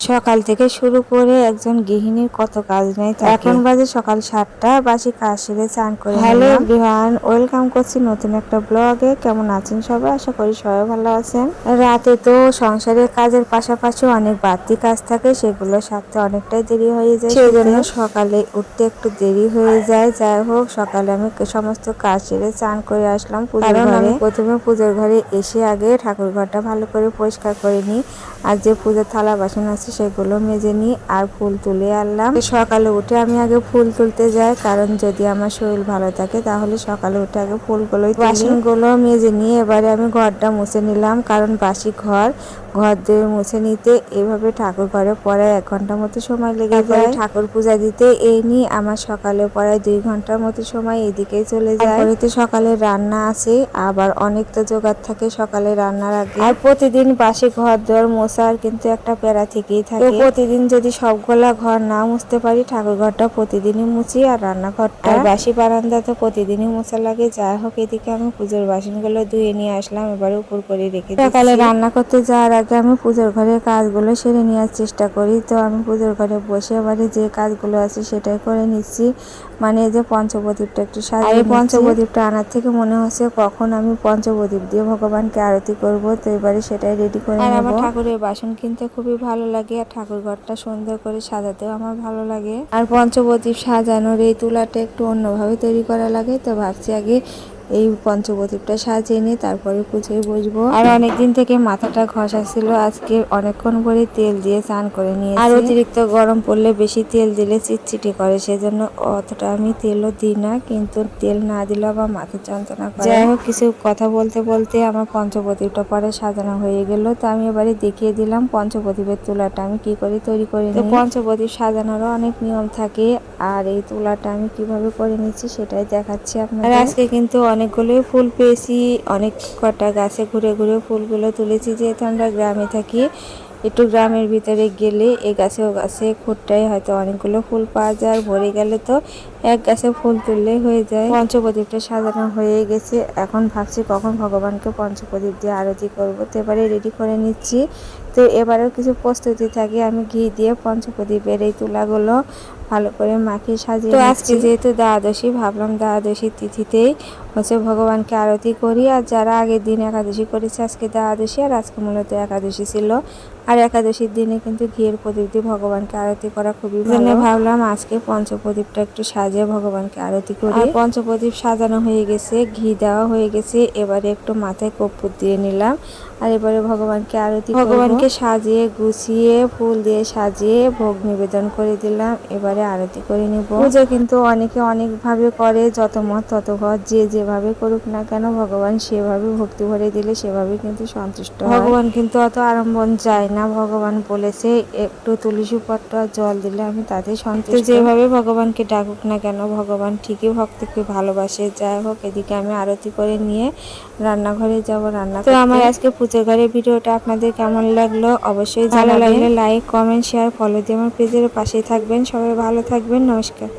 সকাল থেকে শুরু করে একজন গৃহিণীর কত কাজ নেই এখন বাজে সকাল সাতটা বাসি কাজ সেরে চান করে হ্যালো এভরিওয়ান ওয়েলকাম করছি নতুন একটা ব্লগে। কেমন আছেন সবাই? আশা করি সবাই ভালো আছেন। রাতে তো সংসারের কাজের পাশাপাশি অনেক বাড়তি কাজ থাকে সেগুলো সারতে অনেকটাই দেরি হয়ে যায় সেই জন্য সকালে উঠতে একটু দেরি হয়ে যায়। যাই হোক সকালে আমি সমস্ত কাজ সেরে চান করে আসলাম পুজোর ঘরে। প্রথমে পুজোর ঘরে এসে আগে ঠাকুর ঘরটা ভালো করে পরিষ্কার করে নিই। আর যে পুজোর থালা বাসন আছে সেগুলো মেজে নিই আর ফুল তুলে আনলাম। সকালে উঠে আমি আগে ফুল তুলতে যাই কারণ যদি আমার শরীর ভালো থাকে তাহলে সকালে উঠে আগে ফুলগুলো বাসনগুলো মেজে নিয়ে এবারে আমি ঘরটা মুছে নিলাম কারণ বাসি ঘর ঘর দিয়ে মুছে নিতে এভাবে ঠাকুর ঘরে পরে এক ঘণ্টার মতো সময় লেগে যায়। ঠাকুর পূজা দিতে এই নিয়ে আমার সকালে পরে দুই ঘণ্টার মতো সময় এদিকেই চলে যায়। তো সকালে রান্না আছে আবার অনেক তো জোগাড় থাকে সকালে রান্নার আগে। আর প্রতিদিন বাসি ঘর দোয়ার মোছার কিন্তু একটা প্যারা থেকেই থাকে। প্রতিদিন যদি সবগুলা ঘর না মুছতে পারি ঠাকুর ঘরটা প্রতিদিনই মুছি আর রান্নাঘরটা আর বাসি বারান্দা তো প্রতিদিনই মোছা লাগে। যাই হোক এদিকে আমি পুজোর বাসনগুলো ধুয়ে নিয়ে আসলাম এবারে উপর করে রেখে সকালে রান্না করতে যাওয়ার আগে আমি পুজোর ঘরের কাজগুলো সেরে নেওয়ার চেষ্টা করি। তো আমি পুজোর ঘরে বসে এবারে যে কাজগুলো আছে সেটাই করে নিচ্ছি। মানে এই যে পঞ্চপ্রদীপটা একটু সাজিয়ে পঞ্চপ্রদীপটা আনার থেকে মনে হচ্ছে কখন আমি পঞ্চপ্রদীপ দিয়ে ভগবানকে আরতি করব। তো এবারে সেটাই রেডি করে নেব। আমার ঠাকুরের বাসন কিনতে খুবই ভালো লাগে। আর ঠাকুর ঘরটা সুন্দর করে সাজাতেও আমার ভালো লাগে। আর পঞ্চপ্রদীপ সাজানোর এই তুলাটা একটু অন্যভাবে তৈরি করা লাগে, তো ভাবছি আগে এই পঞ্চপ্রদীপটা সাজিয়ে নিয়ে তারপরে পুজোয় বসবো। আর অনেকদিন থেকে মাথাটা ঘষা ছিল আজকে অনেকক্ষণ করে তেল দিয়ে স্নান করে নিয়ে আর অতিরিক্ত গরম পড়লে বেশি তেল দিলে চিটচিটি করে সেজন্য অতটা আমি তেলও দিই না কিন্তু তেল না দিলে আবার মাথা যন্ত্রণা করে। যাই হোক কিছু কথা বলতে বলতে আমার পঞ্চপ্রদীপটা পরে সাজানো হয়ে গেল তো আমি এবারে দেখিয়ে দিলাম পঞ্চপ্রদীপের তুলাটা আমি কি করে তৈরি করি পঞ্চপ্রদীপ সাজানোরও অনেক নিয়ম থাকে আর এই তুলাটা আমি কীভাবে করে নিচ্ছি সেটাই দেখাচ্ছি আপনার আজকে কিন্তু অনেকগুলোই ফুল পেয়েছি, অনেক কটা গাছে ঘুরে ঘুরে ফুলগুলো তুলেছি, যেহেতু আমরা গ্রামে থাকি। একটু গ্রামের ভিতরে গেলে এ গাছে ও গাছে খুঁটটাই হয়তো অনেকগুলো ফুল পাওয়া যায় ভরে গেলে তো এক গাছে ফুল তুললেই হয়ে যায়। পঞ্চপ্রদীপটা সাজানো হয়ে গেছে, এখন ভাবছি কখন ভগবানকে পঞ্চপ্রদীপ দিয়ে আরতি করব। তো এবারে রেডি করে নিচ্ছি। তো এবারেও কিছু প্রস্তুতি থাকে। আমি ঘি দিয়ে পঞ্চপ্রদীপের এই তুলাগুলো ভালো করে মাখিয়ে সাজিয়ে তো আজকে যেহেতু দ্বাদশী ভাবলাম দ্বাদশীর তিথিতেই হচ্ছে ভগবানকে আরতি করি। আর যারা আগের দিন একাদশী করেছে আজকে দ্বাদশী আর আজকে মূলত একাদশী ছিল। আর একাদশীর দিনে কিন্তু ঘিয়ের প্রদীপ দিয়ে ভগবানকে আরতি করা খুবই ভালো। ভাবলাম আজকে পঞ্চপ্রদীপটা একটু সাজিয়ে ভগবানকে আরতি করি। পঞ্চপ্রদীপ সাজানো হয়ে গেছে ঘি দেওয়া হয়ে গেছে। এবারে একটু মাথায় কর্পূর দিয়ে নিলাম। আর এবারে ভগবানকে আরতি ভগবানকে সাজিয়ে গুছিয়ে ফুল দিয়ে সাজিয়ে ভোগ নিবেদন করে দিলাম। এবারে আরতি করে নিব। পুজো কিন্তু অনেকে অনেক ভাবে করে যত মত তত ঘর যে যেভাবে করুক না কেন ভগবান সেভাবে ভক্তি ভরে দিলে সেভাবে কিন্তু সন্তুষ্ট ভগবান কিন্তু অত আড়ম্বন যায় না ভগবান বলেছে একটু তুলসী পত্র জল দিলে আমি তাতে সন্তুষ্ট। যেভাবে ভগবানকে ডাকুক না কেন ভগবান ঠিকই ভক্তকে ভালোবাসে। যাই হোক এদিকে আমি আরতি করে নিয়ে রান্নাঘরে যাব রান্না তো আমার আজকে পুজো ঘরের ভিডিওটা আপনাদের কেমন লাগল অবশ্যই ভালো লাগলে লাইক কমেন্ট শেয়ার ফলো দিয়ে আমার পেজের পাশেই থাকবেন। সবাই ভালো থাকবেন নমস্কার।